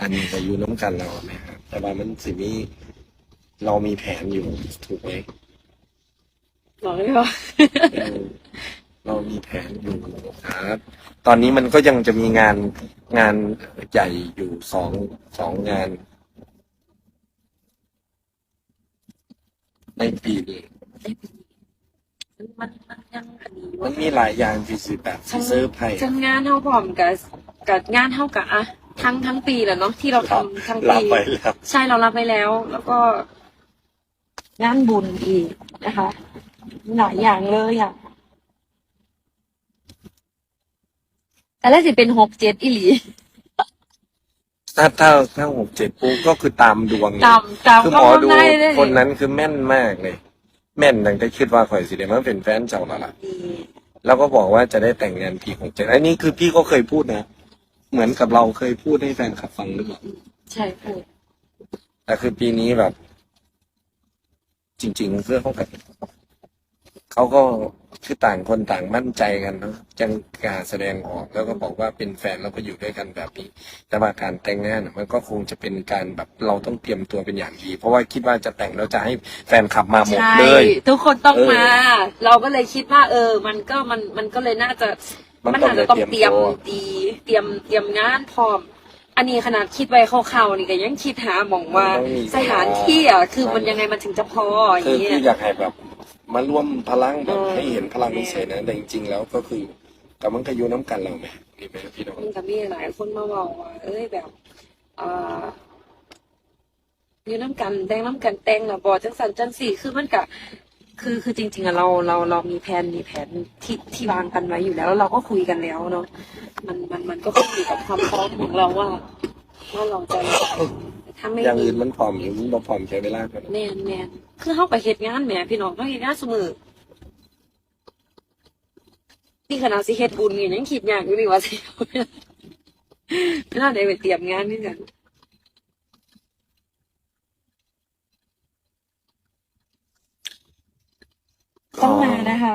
อันนี้ก็อยู่น้ำกันเราไหมครับแต่ว่ามันสิมีเรามีแผนอยู่ถูกไหมบอกเลยว่าเออเรามีแผนอยู่ครับ ตอนนี้มันก็ยังจะมีงานงานใหญ่อยู่สองสองงาน ในปีนี้มันมันยังอันนี้มันมีหลายอย่างที่สิแบบที่เซอร์ไพรส์ทั้งงานเท่าพร้อมกับ กับงานเท่ากับอะทั้งทั้งปีแหละเนาะที่เราทำทั้งรัปีบไปแล้วใช่เรารับไปแล้ว แล้วก็ งานบุญอีกนะคะหลายอย่างเลยอะแต่แรกสิเป็นหกเจ็ดอีหลี ถ้าถ้าถ้าหกเจ็ดปุ๊บก็คือตามดวงเลยตามตามคือหก็มอดูได้เลย คนนั้นคือแม่นมากเลย แม่นตั้งแต่คิดว่าข่อยสิเดมันเป็นแฟนเจ้าและล่ะดีแล้วก็บอกว่าจะได้แต่งงานปีหกเจ็ดอันนี้คือพี่ก็เคยพูดนะ เหมือนกับเราเคยพูดให้แฟนคลับฟังหรือเปล่าใช่พูด แต่คือปีนี้แบบ จริง ๆเพื่อเขากับเขาก็คือต่างคนต่างมั่นใจกันเนาะจังกล้ารแสดงออกแล้วก็บอกว่าเป็นแฟนแล้วก็อยู่ด้วยกันแบบนี้ แต่ว่าการแต่งงานน่ะมันก็คงจะเป็นการแบบเราต้องเตรียมตัวเป็นอย่างดี เพราะว่าคิดว่าจะแต่งแล้วจะให้แฟนคลับมาหมดใช่ เลย ทุกคนต้องเออ มา เราก็เลยคิดว่า เออ มันก็มันมันก็เลยน่าจะ มันมันต้องอาจจะต้องได้เตเตรีรียยมมตัวดี เตรียมเตรียมงานพร้อม อันนี้ขนาดคิดไว้คร่าวๆนี่ก็ยังคิดหาหมองว่ามันต้องมีสถานที่อะคือมันยังไงมันถึงจะพออคืย่าองเงี้คืยออยากให้แบบมาร่วมพลังแบบเออให้เห็นพลังเฉยๆนะแต่จริงๆแล้วก็คือกับมันก็อยู่น้ำกันเราไหมนี่ไหมพี่น้องมันก็มีหลายคนมาบอกว่า เอ้ยแบบเอ่ออยู่น้ำกันแต่งน้ำกันแต่งนะบอจังสันจังสี่คือมันกะ คือคือจริงๆอะเราเราเรามีแผนมีแผนที่ที่วางกันไว้อยู่แล้วแล้วเราก็คุยกันแล้วเนาะมันมันมันก็ขึ้นอยู่กับความพร้อมของเราว่าว่าเราจะถ้าไม่อย่างมีอื่นมันพร้อมอยู่มันบ่พร้อมใช้เวลากันแมนแมนคือเข้าไปเหตุงานแหมพี่น้องต้องเหตุงานเสมอนี่ขนาดสิเหตุบุญเนี่ยยังคิดยากอยู่นี่ว่าสิเวลาได้ไปเตรียมงานนี่กัน ต้องมา นะคะ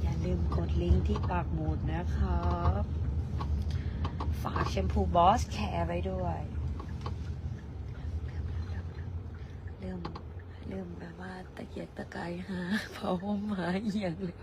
อย่าลืมกดลิงก์ที่ปากหมุดนะครับฝากแชมพูบอสแคร์ไว้ด้วย เริ่มเริ่มแบบว่าตะเกียกตะกายหาเพราะว่าหมาเอียงเลย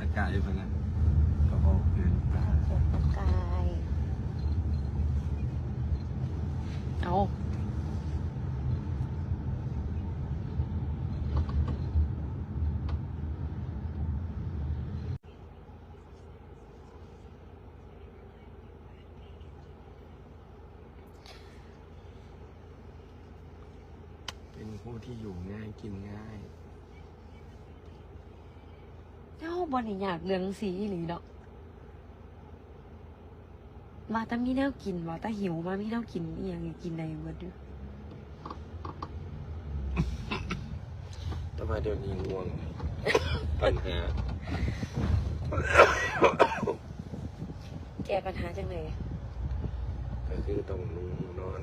ตะเกียบตะกายพนันก็บอกเกินไปตะเกียกตะกายเอาเป็นผู้ที่อยู่ง่ายกินง่าย เอ้า บอลอยากเรื่องสีหรือเนาะมาแต่มีแนวกินว่าแต่หิวมามีแนวกินอีหยังให้กินในเบิดอยู่แต่ว่าเดี๋ยวนี้ง่วงเลยปัญหา แก้ปัญหาจังเลยก็คือต้องนอน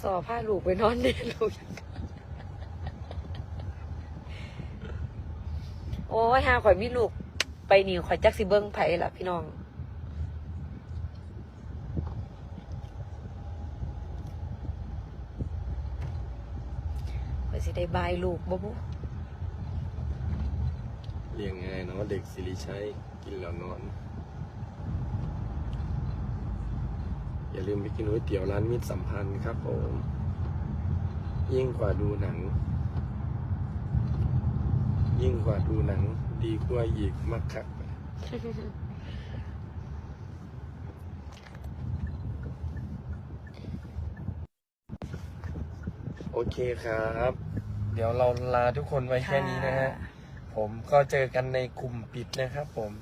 สอผ้าลูกไปนอนเด่นลูก โอ้ยหาข่อยมีลูก ไปนี่ข่อยจักสิเบิ้งไผ่ล่ะพี่น้องข่อยสิได้บายลูกบ่บุเรียงไงเนาะเด็กสิริชัยกินแล้วนอน อย่าลืมไปกินก๋วยเตี๋ยวร้านมิตรสัมพันธ์ครับผมยิ่งกว่าดูหนัง ยิ่งกว่าดูหนัง ดีกว่าอีกมากครับโอเคครับ เดี๋ยวเราลาทุกคนไว้แค่นี้นะฮะ ผมก็เจอกันในกลุ่มปิดนะครับผม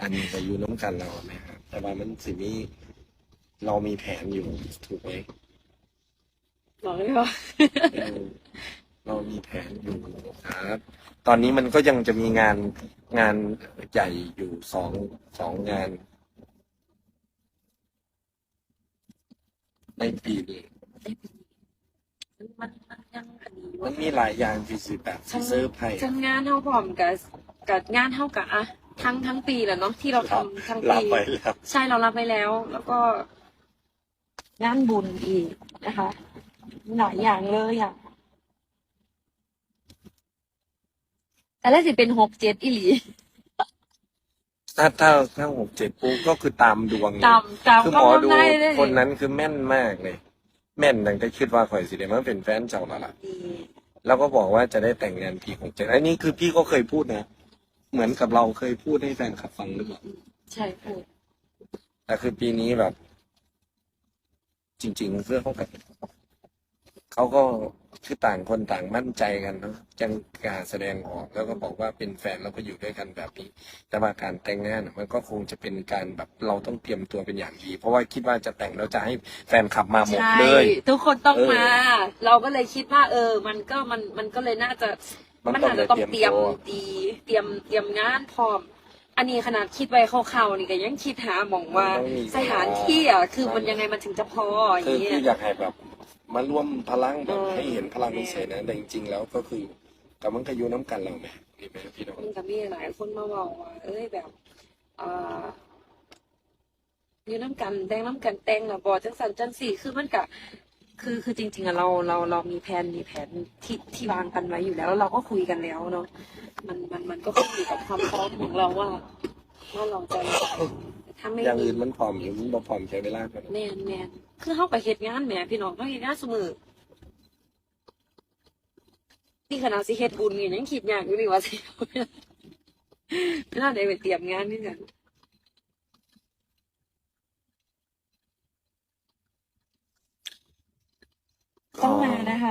อันนี้ก็อยู่น้ำกันเราไหมครับแต่ว่ามันสิมีเรามีแผนอยู่ถูกไหมบอกเลยว่า เออ เรามีแผนอยู่ครับตอนนี้มันก็ยังจะมีงานงานใหญ่อยู่สองสองงาน ในปีนี้มันมันยังอันนี้มัว่านมีหลายอย่างที่สิแบบสิเซอร์ไพรส์ทั้งงานเท่าพร้อมกับกับงานเท่ากับอะทั้งทั้งปีแหละเนาะที่เราทำทั้งรัปีบไปแล้ว ใช่เรารับไปแล้ว แล้วก็งานบุญอีกนะคะ หลายอย่างเลยอะ แต่แรกสิเป็นหกเจ็ดอีหลี ถ้าถ้าถ้าหกเจ็ดปุ๊บก็คือตามดวงเลยตามตามคือหก็มอดูได้เลย คนนั้นคือแม่นมากเลย แม่นดังแต่คิดว่าข่อยสิเดมันเป็นแฟนเจ้าและล่ะดีแล้วก็บอกว่าจะได้แต่งงานปีหกเจ็ดอันนี้คือพี่ก็เคยพูดนะ เหมือนกับเราเคยพูดให้แฟนคลับฟังหรือเปล่า ใช่พูดแต่คือปีนี้แบบ จริง ๆเพื่อเขากับ เขาก็คือต่างคนต่างมั่นใจกันเนาะจังกล้ารแสดงออกแล้วก็บอกว่าเป็นแฟนแล้วก็อยู่ด้วยกันแบบนี้ แต่ว่าการแต่งงานน่ะมันก็คงจะเป็นการแบบเราต้องเตรียมตัวเป็นอย่างดี เพราะว่าคิดว่าจะแต่งแล้วจะให้แฟนคลับมาหมดใช่เลย ทุกคนต้องเออมา เราก็เลยคิดว่า เออ มันก็มันมันก็เลยน่าจะมันมันต้องอาจจะต้องเตเตรีรียยมมตัวดีเตรียมเตรียมงานพร้อมอันนี้ขนาดคิดไว้คร่าวๆนี่ก็ยังคิดหาหมองว่ามันต้องมีสถานที่อะคือมันยังไงมันถึงจะพออคืย่าองเงี้คืยออยากให้แบบ มาร่วมพลังแบบเออให้เห็นพลังเฉยๆนะแต่จริงๆแล้วก็คือแต่มันก็อยู่น้ำกันเราไหมนี่ไหมพี่น้องมันก็มีหลายคนมาบอกว่า เอ้ยแบบอ่าอยู่น้ำกันแต่งน้ำกันแต่งแล้วบอจังสันจังสี่คือมันกะคือคือจริง ๆอะเราเราเรามีแผนมีแผนที่ที่วางกันไว้อยู่แล้วแล้วเราก็คุยกันแล้วเนาะมันมันมันก็ขึ้นอยู่กับความพร้อมของเราว่าว่าเราจะ ถ้าไม่อย่างมีอื่นมันพร้อมอยู่มันบ่พร้อมใช้เวลากันแมนแมนคือเข้าไปเฮ็ดงานแหมพี่น้องต้องเฮ็ดงานเสมอที่ขนาดสิเฮ็ดบุญนี่ยังคิดยากอยู่นี่ว่าสิไม่น่าได้ไปเตรียมงานนี่กัน